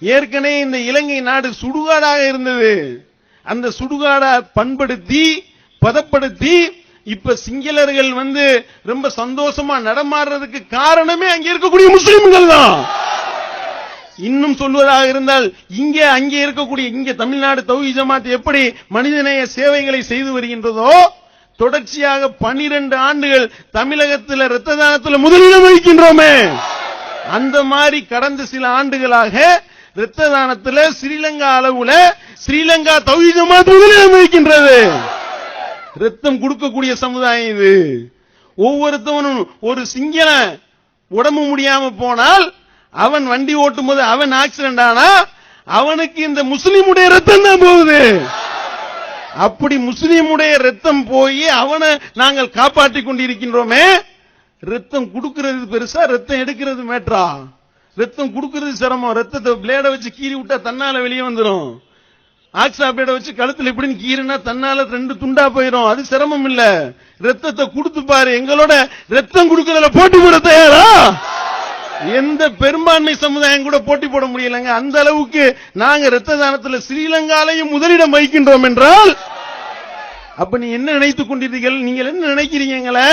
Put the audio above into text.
ஏற்கனவே இந்த இலங்கை நாடு சுடுகாடாக இருந்தது. அந்த சுடுகாடா பண்படுத்தி பதப்படுத்தி இப்ப சிங்களர்கள் வந்து ரொம்ப சந்தோஷமா நடமாடுறதுக்கு காரணமே அங்க இருக்கக்கூடிய முஸ்லிம்கள் தான். இன்னும் சொல்வதாக இருந்தால் இங்கே அங்கே இருக்கக்கூடிய இங்கே தமிழ்நாடு தௌஹி ஜமாத் எப்படி மனிதநேய சேவைகளை செய்து வருகின்றதோ தொடர்ச்சியாக பனிரெண்டு ஆண்டுகள் தமிழகத்தில் இரத்த தானத்தில் முதலிடம் வகிக்கின்றோமே. அந்த மாதிரி கடந்த சில ஆண்டுகளாக ரத்ததானத்தில் ஸ்ரீலங்கா அளவுல ஸ்ரீலங்கா தௌஹி ஜமாத் முதலிடம் ரத்தம் கொடுக்கக்கூடிய சமுதாயம் இது. ஒவ்வொருத்தவனும் ஒரு சிங்கள உடம்பு முடியாம போனால் அவன் வண்டி ஓட்டும் போது அவன் ஆக்சிடென்ட் ஆனா அவனுக்கு இந்த முஸ்லீமுடைய ரத்தம் தான் போகுது. அப்படி முஸ்லீமுடைய ரத்தம் போய் அவனை நாங்கள் காப்பாற்றிக் கொண்டிருக்கின்றோமே. ரத்தம் கொடுக்கிறது பெருசா ரத்தம் எடுக்கிறது மேட்ரா ரத்தம் கொடுக்கறது சிரமம். ரத்தத்தை பிளேட வச்சு கீறி விட்டா தன்னால வெளியே வந்துடும் ஆக்சாபேட வச்சு கழுத்துல இப்படின்னு கீறினா தன்னால ரெண்டு துண்டா போயிடும் அது சிரமம் இல்ல. ரத்தத்தை கொடுத்து பாரு. எங்களோட ரத்தம் கொடுக்கறதுல போட்டி போட தயாரா? எந்த பெரும்பான்மை சமுதாயம் கூட போட்டி போட முடியலங்க. அந்த அளவுக்கு நாங்க ரத்த தானத்துல ஸ்ரீலங்காலையும் முதலிடம் வகிக்கின்றோம் என்றால் அப்ப நீ என்ன நினைத்துக் கொண்டிருக்கீர்கள் நீங்கள் என்ன நினைக்கிறீங்களே